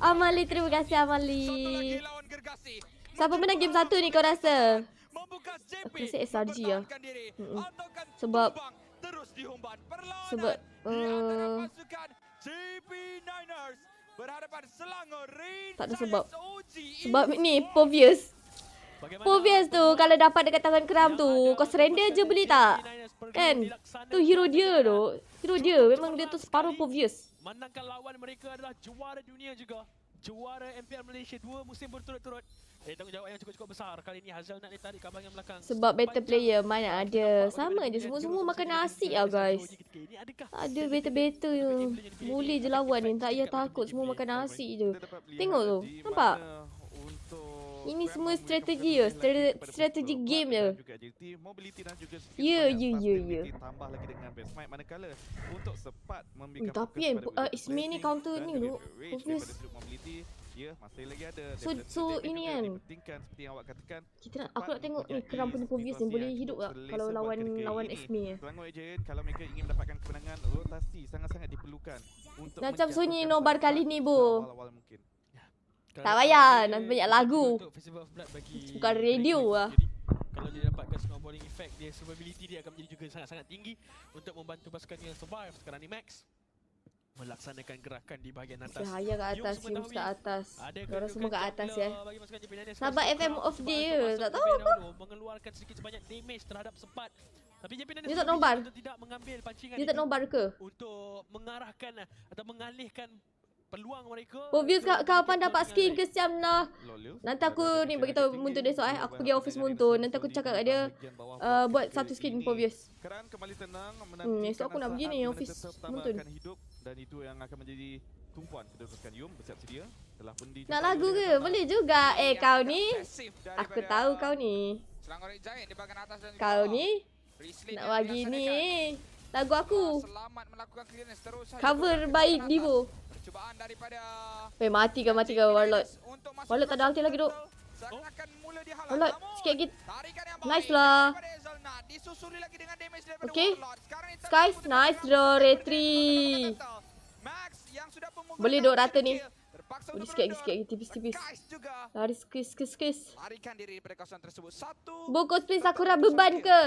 Amali, terima kasih Amali. Siapa menang game satu ni kau rasa? Aku rasa SRG lah. Mm-mm. Ataukah Sebab- tumbang terus dihumban. Perlawanan Sebab, uh, Tak ada sebab. Sebab ni Povius. Povius tu kalau dapat dekat tangan keram tu, kau surrender je boleh tak? Kan? Tu hero dia tu. Hero dia memang dia tu separuh Povius. Menangkan lawan mereka adalah juara dunia juga. Juara MPL Malaysia dua musim berturut-turut. Eh tanggungjawab yang cukup-cukup besar. Kali ini Hazal nak ditarik ke abang yang belakang. Sebab better player mana ada. Sama je semua-semua makan nasi lah guys. Ada better-better je. Boleh je lawan ni. Tak payah takut semua makan nasi je. Tengok tu. Nampak? Ini semua strategi. Stra- Strategi game je. Ya, ya, ya, ya. Tambah lagi dengan best mic manakala untuk sepat memberikan tapi yang, uh, Ismail ni counter ni Rage obvious. Ya, masih lagi ada. So- so ini kan. seperti yang awak katakan. Kita nak, aku nak tengok ni keram punya Povius ni. Boleh hidup tak kalau lawan lawan ni? Selangor Agent kalau mereka ingin mendapatkan kemenangan rotasi sangat-sangat diperlukan untuk Macam sunyi nobar kali ni, Bu. seawal-awal mungkin. Tak payah, nak banyak lagu. Untuk Festival of Blood bagi Bukan radio lah. Kalau dia dapatkan snowballing effect, dia survivability dia akan menjadi juga sangat-sangat tinggi untuk membantu pasukan yang survive sekarang ni Max melaksanakan gerakan di bahagian atas. Cahaya kat atas, Yums kat atas. Ada semua kat atas ya. Sahabat FM off ke? masuk Tak tahu dahulu, Mengeluarkan sedikit sebanyak damage terhadap sepat. Tapi JP Niners Dia tak untuk tidak mengambil pancingan Dia tak itu nobar ke? untuk mengarahkan eh, atau mengalihkan peluang mereka. Untuk kau kapan memberikan dapat skin ke siam lah? Nanti aku ni bagi tahu Muntun esok eh. Aku pergi office Muntun. Nanti aku cakap kat dia uh, buat satu skin Povius. Keran kembali tenang Hmm, esok aku nak pergi ni, office Muntun. dan itu yang akan menjadi tumpuan kedua pasukan Yum bersiap sedia telah pun di Nak lagu ke? Boleh juga. Eh kau ni. Aku tahu kau ni. Kau ni nak bagi ni. Lagu aku. Selamat melakukan clearance terus saja Cover by bahagian Divo. Percubaan daripada Eh mati ke mati ke Warlord. Warlord tak ada ulti lagi, mula dihalang. Warlord sikit lagi. Nice lah. Okay. Skies nice draw pun Boleh, Dok, rata ni. Untuk sikit lagi sikit lagi tipis-tipis. Lari skis skis skis. larikan diri daripada kawasan tersebut. Satu. Bu cosplay Sakura beban ke?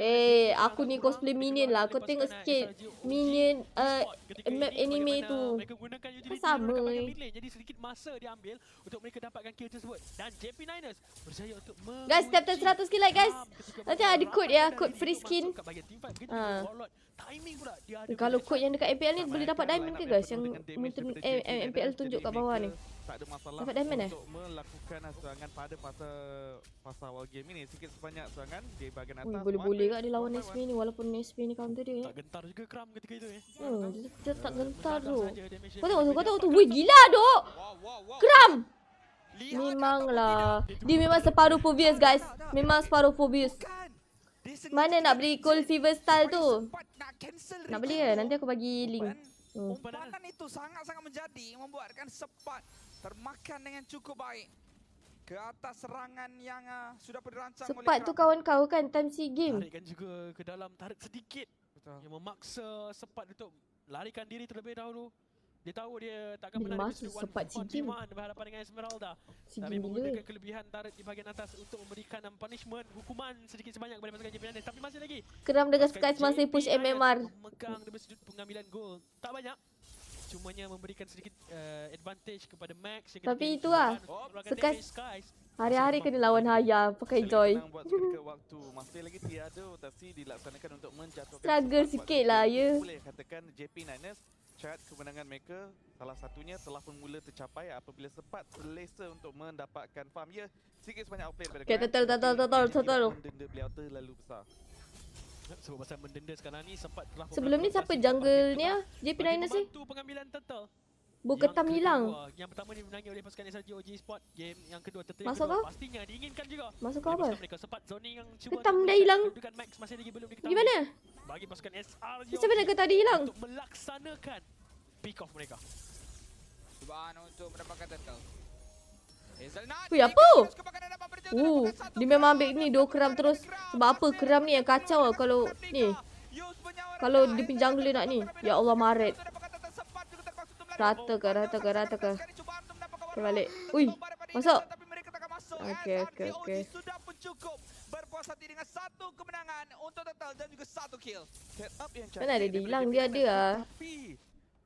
Eh, aku ni cosplay minion lah. Kau tengok sikit minion uh, map anime tu. Utility sama, eh. Jadi sedikit masa diambil untuk mereka dapatkan kill tersebut. Dan JP Niners berjaya untuk Guys, tap 100 kill like guys. Nanti ada code ya, code free skin. Ha. Timing pula dia ada Kalau code yang dekat MPL ni boleh dapat diamond ke guys? Yang Muntun eh, MPL tunjuk kat bawah ni. tak ada masalah Dapat diamond eh? untuk melakukan serangan pada fasa fasa awal game ini sikit sebanyak serangan di bahagian atas boleh-boleh kat dia lawan SB ni walaupun SB ni counter dia. tak gentar juga Kram ketika itu eh. Hmm, dia, dia tak gentar tu. Kau tengok tu, kau tengok tu. Wih, gila dok. Lihat Memanglah. Dia memang separuh Povius guys. Memang separuh sendiri Mana nak beli Cold Fever style tu? nak beli ke? Nanti aku bagi link. Umpanan itu sangat-sangat menjadi membuatkan sepat termakan dengan cukup baik ke atas serangan yang uh, sudah dirancang oleh Sepat tu kawan kau kan time si game. Tarikkan juga ke dalam tarik sedikit Betul. yang memaksa sepat untuk larikan diri terlebih dahulu. Dia tahu dia takkan menang masuk game. one berhadapan dengan Esmeralda. Si Tapi menggunakan kelebihan tarik di bahagian atas untuk memberikan punishment, hukuman sedikit sebanyak kepada pasukan JP Niners. Tapi masih lagi. Keram dengan Skies masih push MMR. Memegang dari sudut pengambilan gol. Tak banyak. Cumanya memberikan sedikit uh, advantage kepada Max. yang Tapi itu lah, Skies. Hari-hari kena lawan Haya pakai joy. waktu masih lagi tiada rotasi dilaksanakan untuk menjatuhkan Struggle sikit lah, ya. Boleh katakan JP Niners syarat kemenangan mereka salah satunya telah pun mula tercapai apabila sepat selesa untuk mendapatkan farm ya sikit sebanyak outplay daripada Okay, total, total, total, total. mendenda beliau terlalu besar Sebab pasal mendenda sekarang ni sempat telah Sebelum ni siapa jungle ni ah? JP bagi Niners ni? pengambilan turtle. Bu ketam kedua, hilang. Yang pertama dimenangi oleh pasukan SRG OG Sport. Game yang kedua turtle Masuk yang kedua kau? pastinya diinginkan juga. Masuk kau apa? Mereka sempat zoning yang cuba Ketam dah hilang. kedudukan Max masih lagi belum diketahui. Pergi mana? Bagi pasukan SRG Macam mana ke tadi hilang? untuk melaksanakan pick off mereka. Cubaan untuk mendapatkan turtle. Hazelnut. Wih, tiga apa? Uh, dia memang ambil ni dua keram terus. Sebab apa keram ni yang kacau lah kalau ni. Kalau dia punya jungler nak ni. Ya Allah, Maret. Rata ke, rata ke, rata ke. Okay, balik. Ui, masuk. Okey, okey, okey. Sudah pun cukup berpuas hati dengan satu kemenangan untuk total dan juga satu kill. Mana ada dia hilang? Dia ada ah.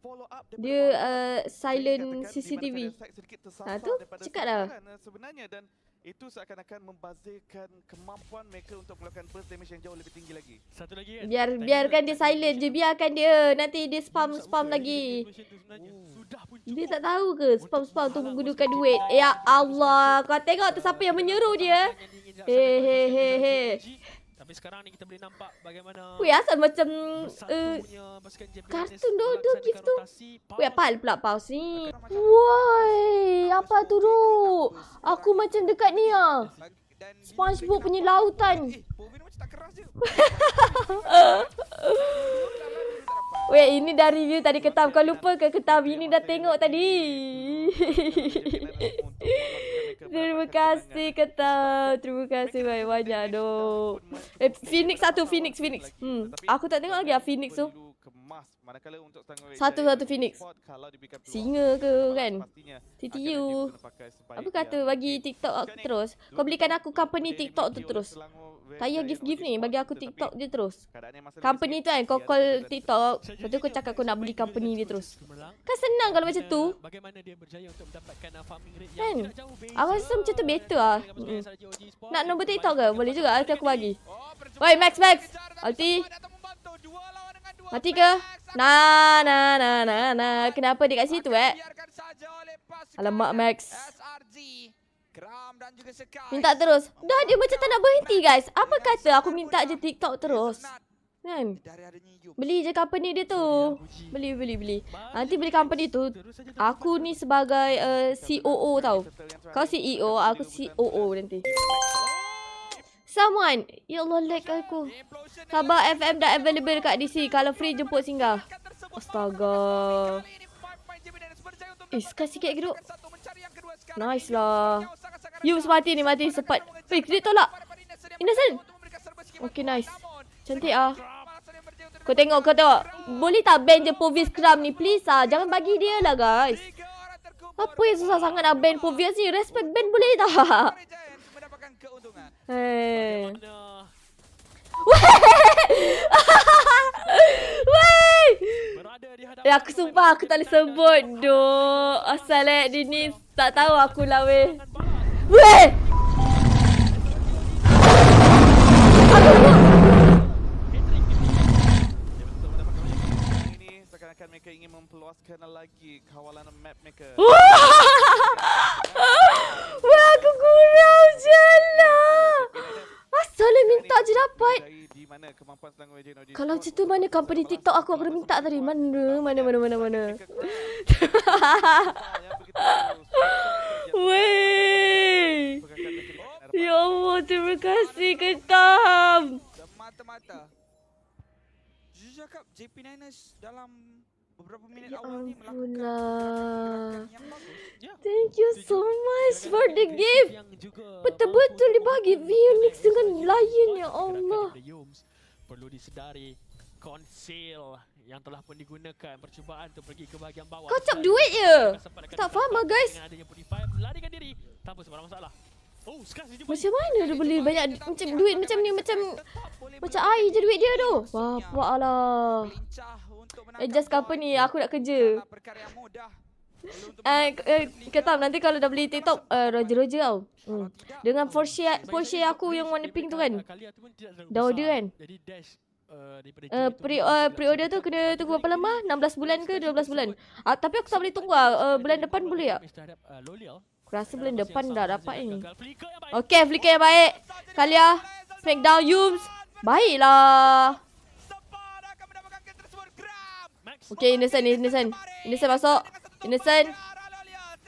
Follow up daripada Dia uh, silent CCTV. Ha, tu, daripada cakap dah. sasaran, eh, sebenarnya dan itu seakan-akan membazirkan kemampuan mereka untuk melakukan burst damage yang jauh lebih tinggi lagi. Satu lagi kan. Biar Tiger biarkan dia silent je, biarkan dia. Nanti dia spam Belum spam usaha lagi. Dia tak tahu ke spam spam tu menggunakan duit. Ya Allah, kau tengok tu siapa yang menyeru dia. Hei, hei, hei, hei. Tapi sekarang ni kita boleh nampak bagaimana Weh asal macam uh, kartun tu, tu, melaksanakan gift tu. Weh apa pula paus ni? Woi, apa tu tu? Aku macam dekat ni ah. SpongeBob punya lautan. Eh, Povin macam tak keras je. Weh, ini dari review tadi ketam. Kau lupa ke ketam? Ini dah tengok tadi. Terima kasih ketam. Terima kasih banyak-banyak dok. Eh, Phoenix satu, Phoenix, Phoenix. Hmm, aku tak tengok lagi ah Phoenix tu. Satu-satu Phoenix. Singa ke kan? TTU. Apa kata bagi TikTok aku terus? Kau belikan aku company TikTok tu terus. Tak payah gift-gift ni, bagi aku TikTok je terus. Company tu kan, kau call TikTok. Lepas tu kau cakap kau nak beli company dia terus. Kan senang kalau macam tu. Bagaimana dia berjaya untuk mendapatkan uh, farming rate Kan? yang tidak jauh beza. Aku rasa macam tu better lah. Nak nombor TikTok ke? Boleh juga, nanti aku bagi. Oh, Oi, Max, Max. Ulti. Mati ke? Nah, nah, nah, nah, nah. Kenapa dia kat situ eh? Alamak, Max. Minta terus. Dah dia macam tak nak berhenti guys. Apa kata aku minta je TikTok terus? Kan? Beli je company dia tu. Beli, beli, beli. Nanti beli company tu. Aku ni sebagai uh, COO tau. Kau CEO, aku COO nanti. Someone. Ya Allah, lag aku. Sabar FM dah available dekat DC. Kalau free jemput singgah. Astaga. Eh, sekali sikit sekarang. Nice lah. dekat. mati ni, mati cepat. Weh, dia tolak. Innocent. Okay, nice. Cantik ah. Kau tengok, kau tengok. Boleh tak ban je Povis Scrum ni? Please ah. Jangan bagi dia lah guys. Apa yang susah sangat nak ban Povis ni? Respect ban boleh tak? Wey! hadapan Eh, aku sumpah aku tak boleh sebut. Duk. Asal eh, dia ni tak tahu aku lah weh. Weh! Seakan-akan mereka ingin mempeluaskan lagi kawalan map mereka. Weh, aku kurang je lah. Asal minta je dapat. Kalau macam tu mana company TikTok aku aku dah minta tadi. Mana? Mana, mana, mana, mana. Weh! Ya Allah, terima kasih ketam. Semata-mata. Cakap JP Niners dalam beberapa minit Ya awal ni melakukan gerakan yang bagus. Ya. Thank you so much for the gift. Betul-betul dibagi Phoenix dengan Lion ya Allah. Perlu disedari conceal yang telah pun digunakan percubaan untuk pergi ke bahagian bawah. Cap duit je. Akan Tak faham lah, guys. Adanya Purify melarikan diri tanpa sebarang masalah. Oh, sekarang Macam mana dia boleh banyak macam duit macam ni macam macam air je duit dia tu. Lah. Lincah untuk menangkap Adjust poin. company aku nak kerja. Eh, eh ketam nanti kalau dah beli TikTok uh, roger-roger tau. Hmm. Dengan Porsche Porsche aku yang warna pink tu kan. Dah order kan? Jadi dash uh, Uh, pre uh, pre-order tu kena tunggu berapa lama? 16 bulan ke 12 bulan? Ah, tapi aku tak boleh tunggu ah. Uh, bulan depan boleh tak? Aku rasa bulan depan dah dapat ni. Okay, flicker yang baik. Kalia, Smackdown, Yums. Baiklah. Okay, Innocent, Innocent. Innocent masuk. Innocent.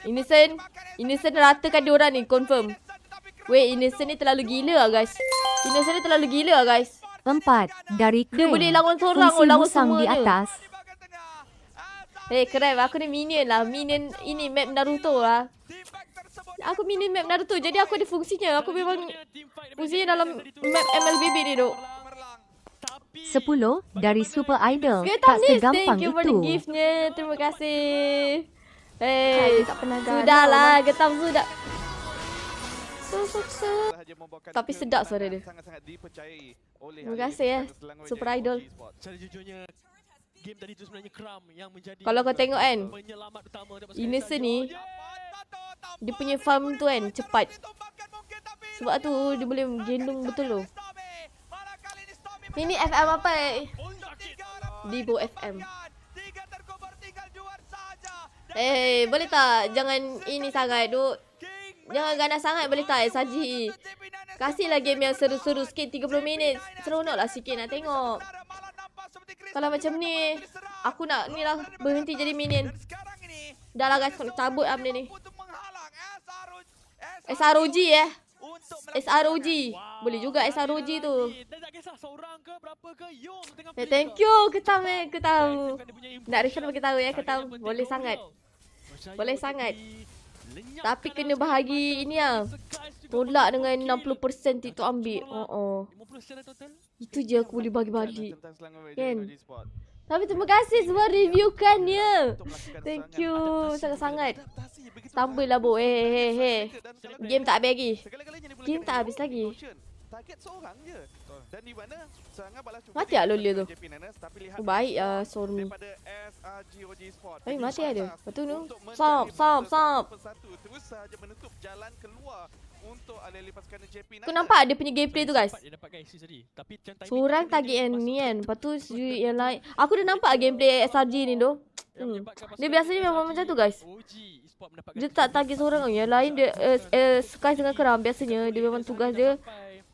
Innocent. Innocent ratakan dia orang ni, confirm. Wait, Innocent ni terlalu gila lah guys. Innocent ni terlalu gila lah guys. Empat dari Dia Crane. boleh lawan seorang oh, lawan semua di dia. atas. Eh, hey, keren. Aku ni minion lah. Minion ini map Naruto lah. Aku minion map Naruto. Jadi aku ada fungsinya. Aku memang fungsinya dalam map MLBB ni duk. Sepuluh dari Super Idol. Kita Tak ni segampang thank you for the itu. giftnya. Terima kasih. Hey, tak pernah gagal. sudahlah, getam sudah. So, so, so. Sahaja membawakan Tapi sedap suara dia. Sangat-sangat dipercayai oleh Terima kasih, ya. Super Idol. Esports. Secara jujurnya game tadi tu sebenarnya Kram yang menjadi Kalau kau tengok kan, penyelamat utama dapatkan Innocent ni. Dia punya farm tu kan cepat. Sebab tu dia boleh gendong betul tu. Ini FM apa? Dibo FM. Eh, boleh tak jangan ini sangat, duk. Jangan ganas sangat boleh tak Saji. Kasihlah game yang seru-seru sikit 30 minit. Seronoklah sikit nak tengok. Kalau macam ni, aku nak ni lah berhenti jadi minion. Dah lah guys, aku nak cabut lah benda ni. SROG eh. SROG. Boleh juga SROG tu. Tengah Eh, thank you ketam eh, ketam. Nak refund bagi tahu ya Target ketam. Boleh sangat. Boleh sangat. Tapi kena bahagi ini lah. Juga Tolak dengan kill. 60% itu ambil. Oh, oh. 50 secara total. Itu je aku boleh bagi balik. Kan? Tapi terima kasih semua reviewkannya. Thank you sangat-sangat. Tambah lah bo. Eh, eh, eh, eh. Dan kalau- Game tak habis lagi. Game tak habis lagi. motion. Target seorang je. Dan di mana serangan balas cuba Mati tak Lolia tu? Oh, baik lah Sormi. daripada SRG OG Sport. Eh, mati ada. Atas Lepas tu tu. stop. satu persatu. Terus sahaja menutup jalan keluar untuk alih-alih pasukan JP Kau nampak dia punya gameplay tu guys? Dia macam timing Seorang target yang ni tu kan. tu Lepas tu tu yang lain. Aku dah nampak gameplay SRG ni tu. Hmm. menyebabkan Dia pasukan biasanya memang macam tu, guys. Dia tak target seorang. Yang lain dia uh, uh, Sky dengan Keram. Biasanya dia memang tugas dia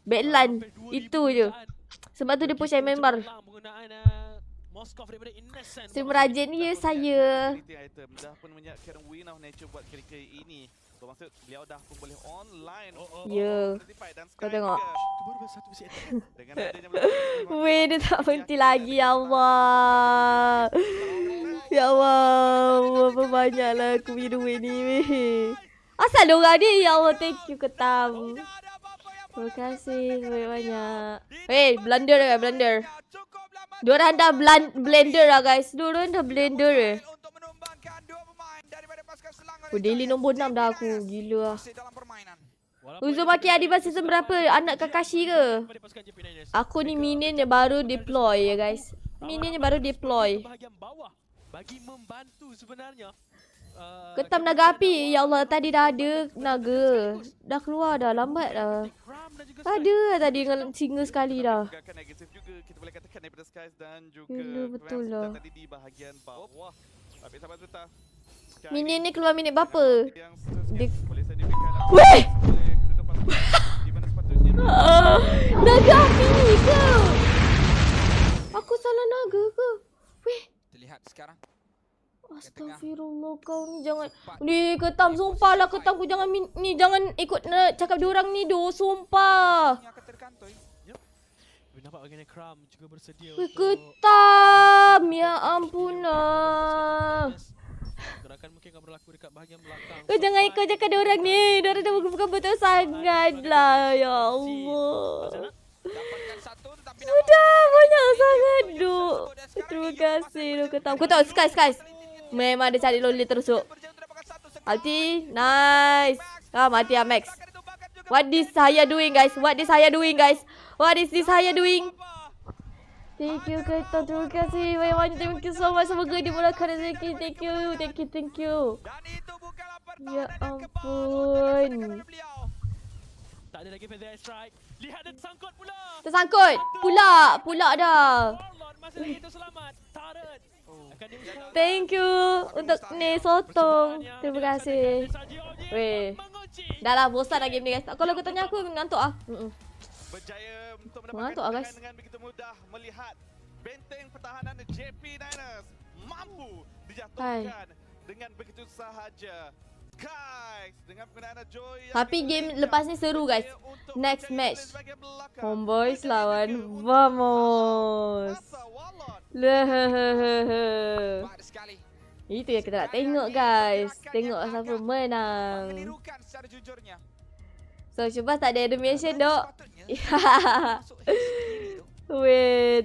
backline. Itu je. Sebab tu dia push MN bar. Uh, Moskov daripada Innocent. Si merajin ni ya saya. Bermaksud beliau dah pun boleh online. Oh, oh, Ya. Certified dan Kau tengok. Weh dia tak berhenti lagi ya Allah. Ya Allah. Berapa banyaklah aku punya duit ni weh. Asal dia orang ni? Ya Allah thank you ketam. Terima kasih banyak-banyak. Hey, blunder lah blunder. Diorang dah blan- blender lah guys. Diorang dah blender eh. Oh, daily nombor 6 dah aku. Gila lah. Uzumaki Adiba season berapa? Anak Kakashi ke? Aku ni minion yang baru deploy ya guys. Minion yang baru deploy. Bahagian bawah bagi membantu sebenarnya. Uh, Ketam naga api. Ya Allah tadi dah ada naga. Dah keluar dah. Lambat dah. Ada lah tadi dengan singa sekali dah. Gerakan agresif juga kita boleh katakan daripada Skies dan juga Gila, betul Krams lah. tadi di bahagian bawah. Tapi sahabat Zuta. Minion ni keluar minit berapa? Dia- Weh! naga api ni ke? Aku salah naga ke? Weh. Terlihat sekarang. Astagfirullah kau ni jangan Ni ketam sumpah lah ketam kau jangan min, ni jangan ikut uh, cakap diorang ni doh sumpah. Nampak bagaimana Kram juga bersedia ketam ya ampun lah. Gerakan mungkin akan berlaku dekat bahagian belakang. Kau jangan ikut cakap diorang ni. Diorang dah bukan betul sangat lah ya Allah. Sudah banyak sangat duk. Terima kasih lu ketam. Kau tahu Sky Sky. Memang dia cari loli terus duk. Alti, nice. Ah mati ah Max. What this saya doing guys? What this saya doing guys? What is this saya doing? Thank you ketam. Terima kasih banyak-banyak. Thank you so much. Semoga dimurahkan rezeki. Thank you. Thank you. Thank you. Ya ampun. Tak ada lagi feather strike. Lihat dia tersangkut pula. Tersangkut. Pula. Pula dah. Warlord masih lagi terselamat. Turret. Akan diusahakan. Thank you untuk ni sotong. Terima kasih. Weh. Dah lah bosan lah game ni guys. Kalau kau tanya aku ngantuk ah. Mm-mm. Berjaya untuk mendapatkan kemenangan guys. dengan begitu mudah melihat benteng pertahanan JP Niners mampu dijatuhkan dengan begitu sahaja. Guys, dengan penggunaan Joy Tapi game lepas ni seru guys. Next match. Homeboys lawan Vamos. Lehehehe. Itu yang kita nak tengok guys. Tengok siapa menang. Menirukan secara jujurnya. So cuba tak ada animation dok. Sepatutnya masuk sendiri tu. Weh,